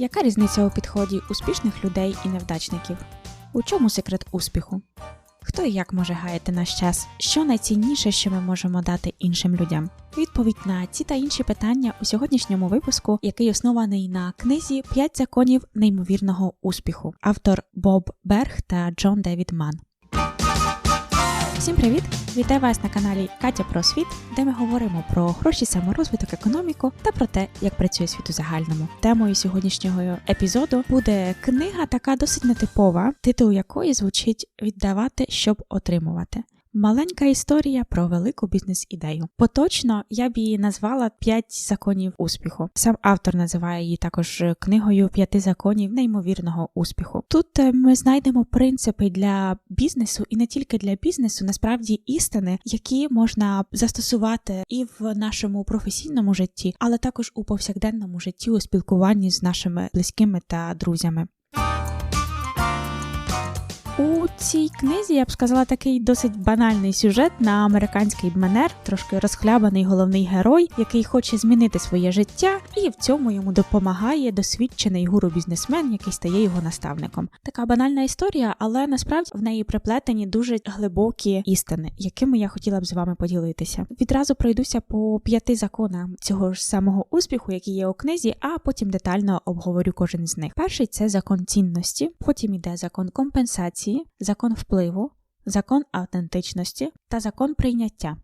Яка різниця у підході успішних людей і невдачників? У чому секрет успіху? Хто і як може гаяти наш час? Що найцінніше, що ми можемо дати іншим людям? Відповідь на ці та інші питання у сьогоднішньому випуску, який оснований на книзі «5 законів неймовірного успіху, автор Боб Берг та Джон Девід Ман. Всім привіт! Вітаю вас на каналі Катя про світ, де ми говоримо про гроші, саморозвиток, економіку та про те, як працює світ у загальному. Темою сьогоднішнього епізоду буде книга, така досить нетипова, титул якої звучить Віддавати, щоб отримувати. Маленька історія про велику бізнес-ідею. Поточно я б її назвала «П'ять законів успіху. Сам автор називає її також книгою п'яти законів неймовірного успіху. Тут е, ми знайдемо принципи для бізнесу і не тільки для бізнесу, насправді істини, які можна застосувати і в нашому професійному житті, але також у повсякденному житті у спілкуванні з нашими близькими та друзями. У цій книзі я б сказала такий досить банальний сюжет на американський манер, трошки розхлябаний головний герой, який хоче змінити своє життя, і в цьому йому допомагає досвідчений гуру-бізнесмен, який стає його наставником. Така банальна історія, але насправді в неї приплетені дуже глибокі істини, якими я хотіла б з вами поділитися. Відразу пройдуся по п'яти законам цього ж самого успіху, які є у книзі, а потім детально обговорю кожен з них. Перший це закон цінності, потім іде закон компенсації закон впливу, закон автентичності та закон прийняття.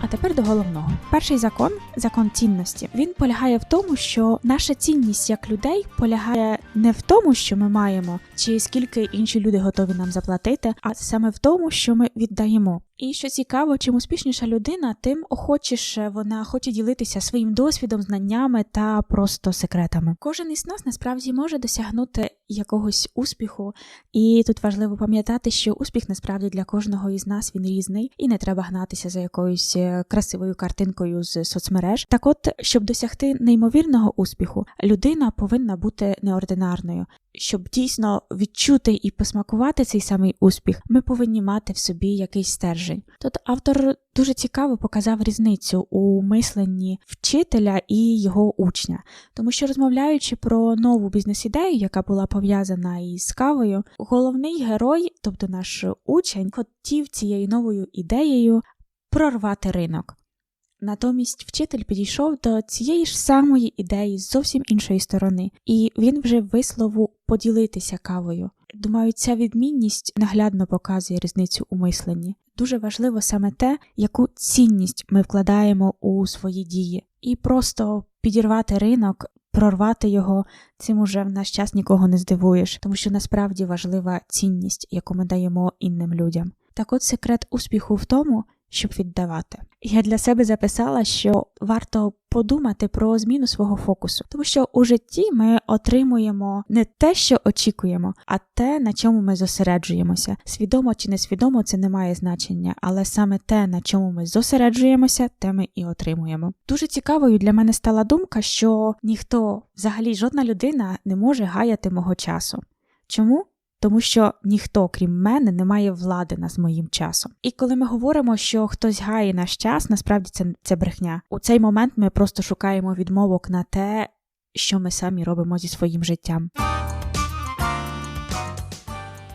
А тепер до головного. Перший закон закон цінності. Він полягає в тому, що наша цінність як людей полягає не в тому, що ми маємо, чи скільки інші люди готові нам заплатити, а саме в тому, що ми віддаємо. І що цікаво, чим успішніша людина, тим охочіше вона хоче ділитися своїм досвідом, знаннями та просто секретами. Кожен із нас насправді може досягнути якогось успіху, і тут важливо пам'ятати, що успіх насправді для кожного із нас він різний, і не треба гнатися за якоюсь е, красивою картинкою з соцмереж. Так, от, щоб досягти неймовірного успіху, людина повинна бути неординарною щоб дійсно відчути і посмакувати цей самий успіх, ми повинні мати в собі якийсь стержень. Тут автор дуже цікаво показав різницю у мисленні вчителя і його учня, тому що розмовляючи про нову бізнес-ідею, яка була пов'язана із кавою, головний герой, тобто наш учень, хотів цією новою ідеєю прорвати ринок. Натомість вчитель підійшов до цієї ж самої ідеї з зовсім іншої сторони, і він вже вислову поділитися кавою. Думаю, ця відмінність наглядно показує різницю у мисленні. Дуже важливо саме те, яку цінність ми вкладаємо у свої дії, і просто підірвати ринок. Прорвати його цим уже в наш час нікого не здивуєш, тому що насправді важлива цінність, яку ми даємо інним людям. Так от секрет успіху в тому, щоб віддавати. Я для себе записала, що варто подумати про зміну свого фокусу, тому що у житті ми отримуємо не те, що очікуємо, а те, на чому ми зосереджуємося. Свідомо чи несвідомо це не має значення, але саме те, на чому ми зосереджуємося, те ми і отримуємо. Дуже цікавою для мене стала думка, що ніхто, взагалі, жодна людина не може гаяти мого часу. Чому? Тому що ніхто, крім мене, не має влади над моїм часом. І коли ми говоримо, що хтось гає наш час, насправді це, це брехня. У цей момент ми просто шукаємо відмовок на те, що ми самі робимо зі своїм життям.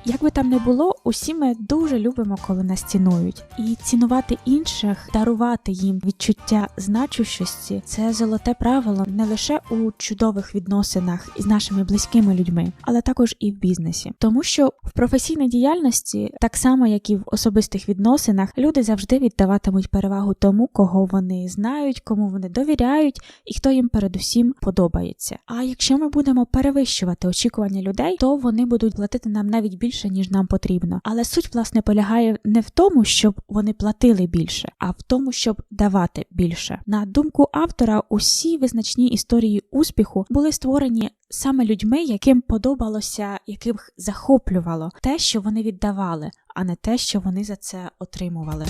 Як би там не було, усі ми дуже любимо, коли нас цінують, і цінувати інших, дарувати їм відчуття значущості це золоте правило не лише у чудових відносинах із нашими близькими людьми, але також і в бізнесі. Тому що в професійній діяльності, так само як і в особистих відносинах, люди завжди віддаватимуть перевагу тому, кого вони знають, кому вони довіряють і хто їм передусім подобається. А якщо ми будемо перевищувати очікування людей, то вони будуть платити нам навіть більше більше, ніж нам потрібно. Але суть, власне, полягає не в тому, щоб вони платили більше, а в тому, щоб давати більше. На думку автора, усі визначні історії успіху були створені саме людьми, яким подобалося, яких захоплювало те, що вони віддавали, а не те, що вони за це отримували.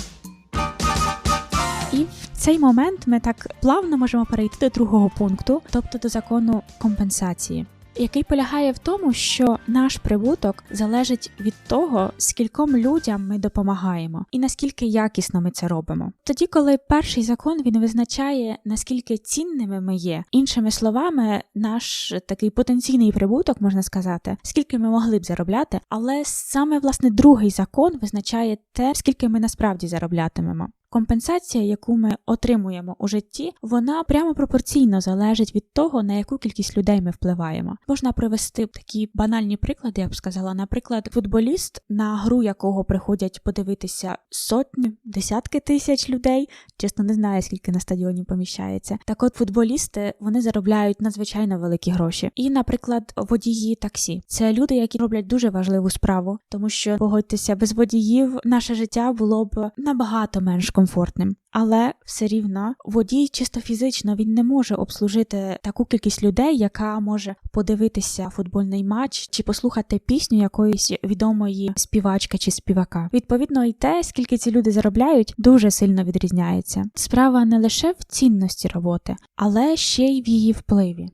І в цей момент ми так плавно можемо перейти до другого пункту, тобто до закону компенсації. Який полягає в тому, що наш прибуток залежить від того, скільком людям ми допомагаємо і наскільки якісно ми це робимо. Тоді, коли перший закон він визначає наскільки цінними ми є, іншими словами, наш такий потенційний прибуток можна сказати, скільки ми могли б заробляти, але саме власне другий закон визначає те, скільки ми насправді зароблятимемо. Компенсація, яку ми отримуємо у житті, вона прямо пропорційно залежить від того, на яку кількість людей ми впливаємо. Можна привести такі банальні приклади, я б сказала. Наприклад, футболіст, на гру якого приходять подивитися сотні, десятки тисяч людей. Чесно, не знаю, скільки на стадіоні поміщається. Так от футболісти вони заробляють надзвичайно великі гроші. І, наприклад, водії таксі це люди, які роблять дуже важливу справу, тому що погодьтеся, без водіїв наше життя було б набагато менш комфортним. Але все рівно водій чисто фізично він не може обслужити таку кількість людей, яка може подивитися футбольний матч чи послухати пісню якоїсь відомої співачки чи співака. Відповідно, і те, скільки ці люди заробляють, дуже сильно відрізняється. Справа не лише в цінності роботи, але ще й в її впливі.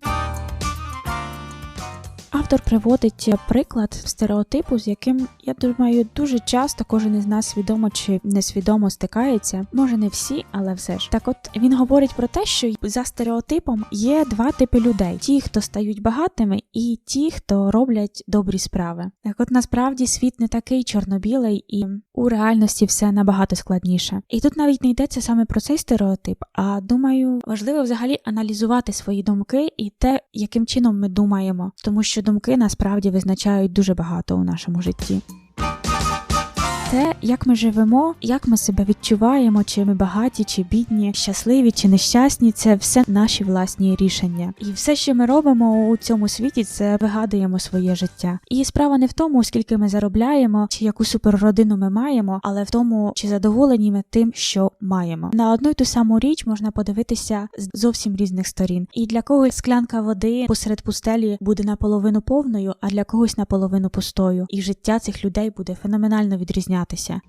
Автор приводить приклад стереотипу, з яким я думаю, дуже часто кожен із нас свідомо чи несвідомо стикається. Може не всі, але все ж. Так, от він говорить про те, що за стереотипом є два типи людей: ті, хто стають багатими, і ті, хто роблять добрі справи. Так, от насправді світ не такий чорно-білий, і у реальності все набагато складніше. І тут навіть не йдеться саме про цей стереотип, а думаю, важливо взагалі аналізувати свої думки і те, яким чином ми думаємо, тому що думки насправді визначають дуже багато у нашому житті. Те, як ми живемо, як ми себе відчуваємо, чи ми багаті, чи бідні, щасливі чи нещасні, це все наші власні рішення. І все, що ми робимо у цьому світі, це вигадуємо своє життя. І справа не в тому, скільки ми заробляємо, чи яку суперродину ми маємо, але в тому, чи задоволені ми тим, що маємо. На одну й ту саму річ можна подивитися з зовсім різних сторін. І для когось склянка води посеред пустелі буде наполовину повною, а для когось наполовину пустою. І життя цих людей буде феноменально відрізнятися.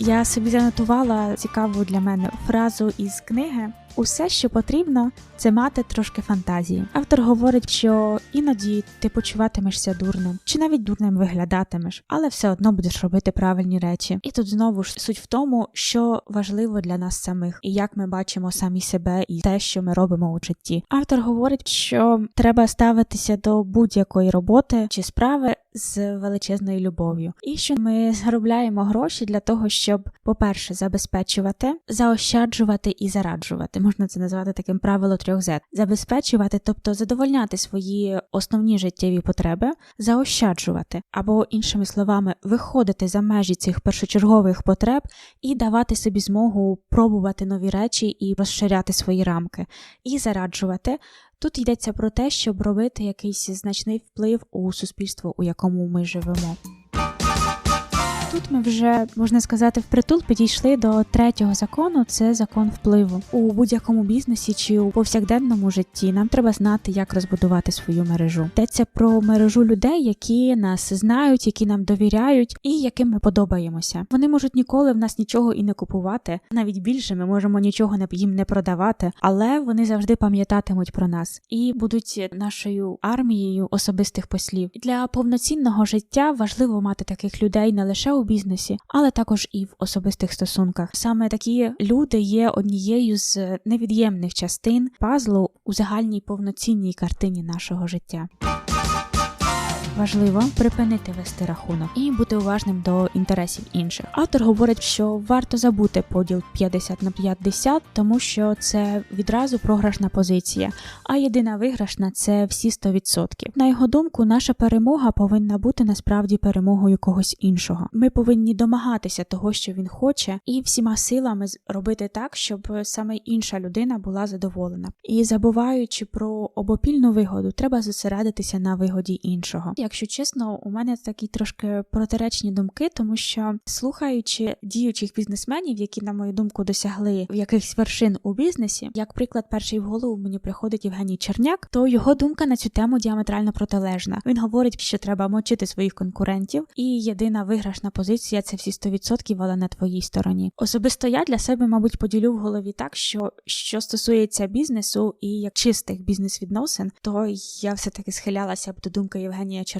Я собі занотувала цікаву для мене фразу із книги. Усе, що потрібно, це мати трошки фантазії. Автор говорить, що іноді ти почуватимешся дурним, чи навіть дурним виглядатимеш, але все одно будеш робити правильні речі. І тут знову ж суть в тому, що важливо для нас самих, і як ми бачимо самі себе і те, що ми робимо у житті. Автор говорить, що треба ставитися до будь-якої роботи чи справи з величезною любов'ю, і що ми заробляємо гроші для того, щоб, по-перше, забезпечувати, заощаджувати і зараджувати. Можна це назвати таким правило трьох Z. забезпечувати, тобто задовольняти свої основні життєві потреби, заощаджувати, або іншими словами, виходити за межі цих першочергових потреб і давати собі змогу пробувати нові речі і розширяти свої рамки, і зараджувати. Тут йдеться про те, щоб робити якийсь значний вплив у суспільство, у якому ми живемо. Тут ми вже можна сказати впритул підійшли до третього закону. Це закон впливу у будь-якому бізнесі чи у повсякденному житті. Нам треба знати, як розбудувати свою мережу. Йдеться про мережу людей, які нас знають, які нам довіряють і яким ми подобаємося. Вони можуть ніколи в нас нічого і не купувати. Навіть більше ми можемо нічого не їм не продавати, але вони завжди пам'ятатимуть про нас і будуть нашою армією особистих послів. Для повноцінного життя важливо мати таких людей не лише у бізнесі, але також і в особистих стосунках. Саме такі люди є однією з невід'ємних частин пазлу у загальній повноцінній картині нашого життя. Важливо припинити вести рахунок і бути уважним до інтересів інших. Автор говорить, що варто забути поділ 50 на 50, тому що це відразу програшна позиція, а єдина виграшна це всі 100%. На його думку, наша перемога повинна бути насправді перемогою когось іншого. Ми повинні домагатися того, що він хоче, і всіма силами робити так, щоб саме інша людина була задоволена. І забуваючи про обопільну вигоду, треба зосередитися на вигоді іншого якщо чесно, у мене такі трошки протиречні думки, тому що слухаючи діючих бізнесменів, які, на мою думку, досягли якихось вершин у бізнесі, як приклад, перший в голову мені приходить Євгеній Черняк, то його думка на цю тему діаметрально протилежна. Він говорить, що треба мочити своїх конкурентів, і єдина виграшна позиція це всі 100%, але на твоїй стороні. Особисто я для себе, мабуть, поділю в голові так, що що стосується бізнесу і як чистих бізнес-відносин, то я все таки схилялася б до думки Євгенія Черняка.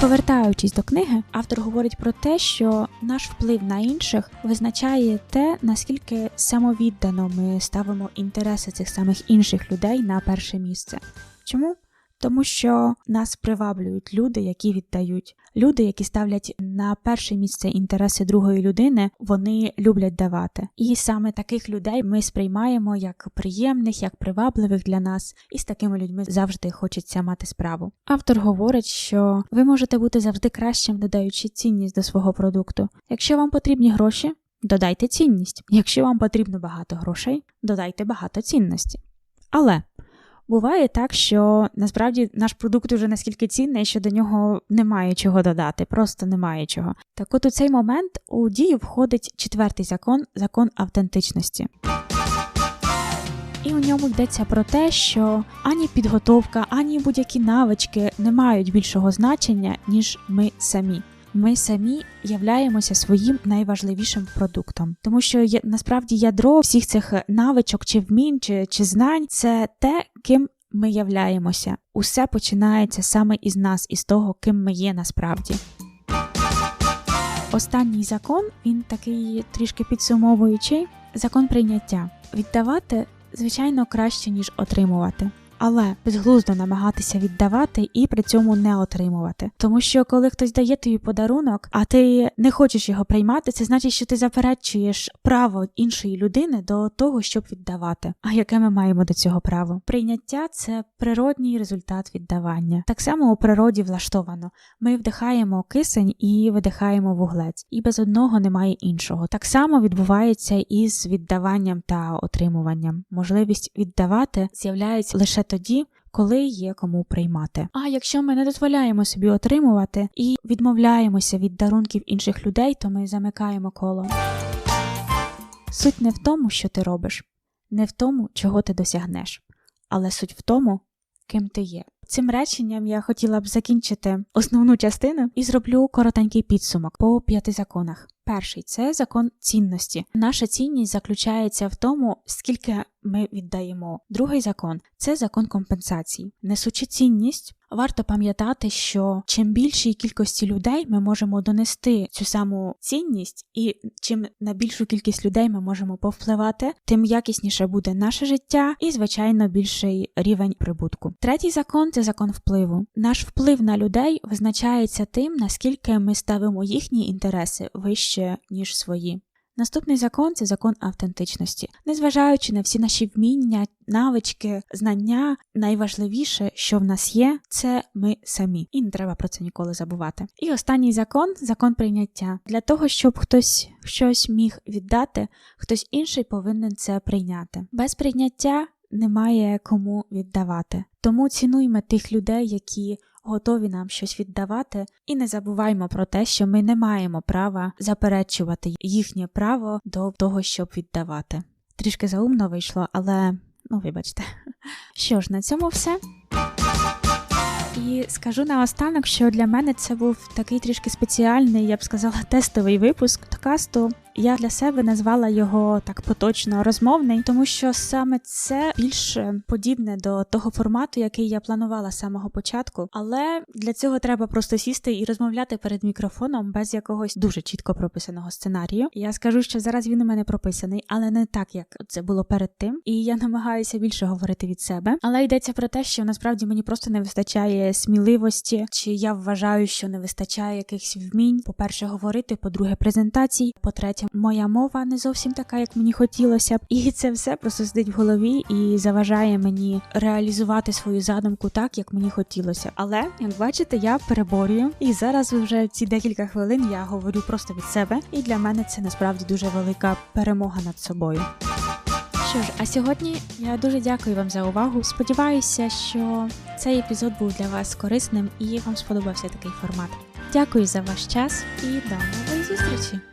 Повертаючись до книги, автор говорить про те, що наш вплив на інших визначає те, наскільки самовіддано ми ставимо інтереси цих самих інших людей на перше місце. Чому? Тому що нас приваблюють люди, які віддають. Люди, які ставлять на перше місце інтереси другої людини, вони люблять давати. І саме таких людей ми сприймаємо як приємних, як привабливих для нас, і з такими людьми завжди хочеться мати справу. Автор говорить, що ви можете бути завжди кращим, додаючи цінність до свого продукту. Якщо вам потрібні гроші, додайте цінність. Якщо вам потрібно багато грошей, додайте багато цінності. Але Буває так, що насправді наш продукт уже наскільки цінний, що до нього немає чого додати, просто немає чого. Так от у цей момент у дію входить четвертий закон закон автентичності. І у ньому йдеться про те, що ані підготовка, ані будь-які навички не мають більшого значення, ніж ми самі. Ми самі являємося своїм найважливішим продуктом, тому що є насправді ядро всіх цих навичок, чи вмінь, чи, чи знань це те, ким ми являємося. Усе починається саме із нас, із того, ким ми є насправді. Останній закон, він такий трішки підсумовуючий закон прийняття. Віддавати, звичайно, краще, ніж отримувати але безглуздо намагатися віддавати і при цьому не отримувати. Тому що коли хтось дає тобі подарунок, а ти не хочеш його приймати, це значить, що ти заперечуєш право іншої людини до того, щоб віддавати. А яке ми маємо до цього право? Прийняття це природній результат віддавання. Так само у природі влаштовано. Ми вдихаємо кисень і видихаємо вуглець, і без одного немає іншого. Так само відбувається і з віддаванням та отримуванням. Можливість віддавати з'являється лише тоді, коли є кому приймати. А якщо ми не дозволяємо собі отримувати і відмовляємося від дарунків інших людей, то ми замикаємо коло. Суть не в тому, що ти робиш, не в тому, чого ти досягнеш, але суть в тому, ким ти є. Цим реченням я хотіла б закінчити основну частину і зроблю коротенький підсумок по п'яти законах. Перший це закон цінності. Наша цінність заключається в тому, скільки ми віддаємо. Другий закон це закон компенсації. Несучи цінність, варто пам'ятати, що чим більшій кількості людей ми можемо донести цю саму цінність, і чим на більшу кількість людей ми можемо повпливати, тим якісніше буде наше життя і, звичайно, більший рівень прибутку. Третій закон це закон впливу. Наш вплив на людей визначається тим, наскільки ми ставимо їхні інтереси вище ніж свої. Наступний закон це закон автентичності. Незважаючи на всі наші вміння, навички, знання, найважливіше, що в нас є, це ми самі, і не треба про це ніколи забувати. І останній закон закон прийняття. Для того, щоб хтось щось міг віддати, хтось інший повинен це прийняти. Без прийняття немає кому віддавати. Тому цінуймо тих людей, які готові нам щось віддавати, і не забуваймо про те, що ми не маємо права заперечувати їхнє право до того, щоб віддавати. Трішки заумно вийшло, але ну вибачте. Що ж, на цьому все. І скажу наостанок, що для мене це був такий трішки спеціальний, я б сказала, тестовий випуск подкасту. Я для себе назвала його так поточно розмовний, тому що саме це більше подібне до того формату, який я планувала з самого початку. Але для цього треба просто сісти і розмовляти перед мікрофоном без якогось дуже чітко прописаного сценарію. Я скажу, що зараз він у мене прописаний, але не так, як це було перед тим. І я намагаюся більше говорити від себе. Але йдеться про те, що насправді мені просто не вистачає сміливості, чи я вважаю, що не вистачає якихось вмінь. По перше, говорити, по-друге, презентацій, по третє моя мова не зовсім така, як мені хотілося б, і це все просто сидить в голові і заважає мені реалізувати свою задумку так, як мені хотілося. Але як бачите, я переборюю, і зараз вже ці декілька хвилин я говорю просто від себе, і для мене це насправді дуже велика перемога над собою. Що ж, а сьогодні я дуже дякую вам за увагу. Сподіваюся, що цей епізод був для вас корисним і вам сподобався такий формат. Дякую за ваш час і до нової зустрічі!